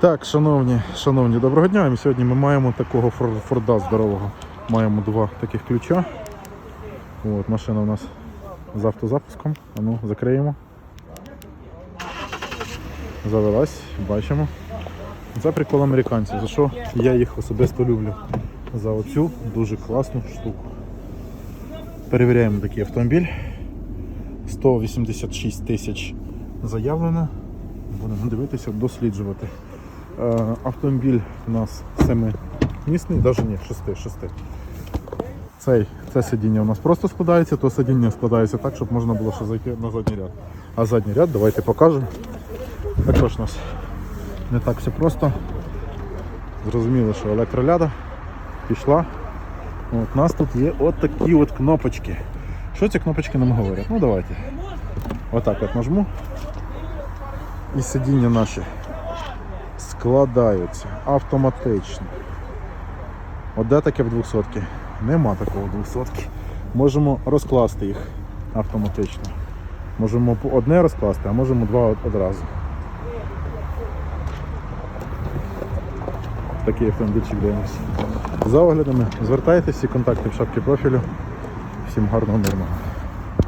Так, шановні, шановні, доброго дня. Сьогодні ми маємо такого форда здорового. Маємо два таких ключа. От, машина у нас з автозапуском. А ну, закриємо. Завелась, бачимо. Це прикол американців. За що я їх особисто люблю? За оцю дуже класну штуку. Перевіряємо такий автомобіль. 186 тисяч заявлено. Будемо дивитися, досліджувати. Е, Автомобіль у нас семимісний, навіть ні, шести, шести. Цей, це сидіння у нас просто складається, то сидіння складається так, щоб можна було ще зайти на задній ряд. А задній ряд, давайте покажемо. Також у нас не так все просто. Зрозуміло, що електроляда пішла. От, у нас тут є от такі от кнопочки. Що ці кнопочки нам говорять? Ну давайте. Отак от нажму. І сидіння наші складаються автоматично. От де таке в 200 Нема такого в 200 Можемо розкласти їх автоматично. Можемо одне розкласти, а можемо два од- одразу. Такий автомобільчик дивимося. За оглядами звертайтеся, всі контакти в шапці профілю. Всім гарного мирного.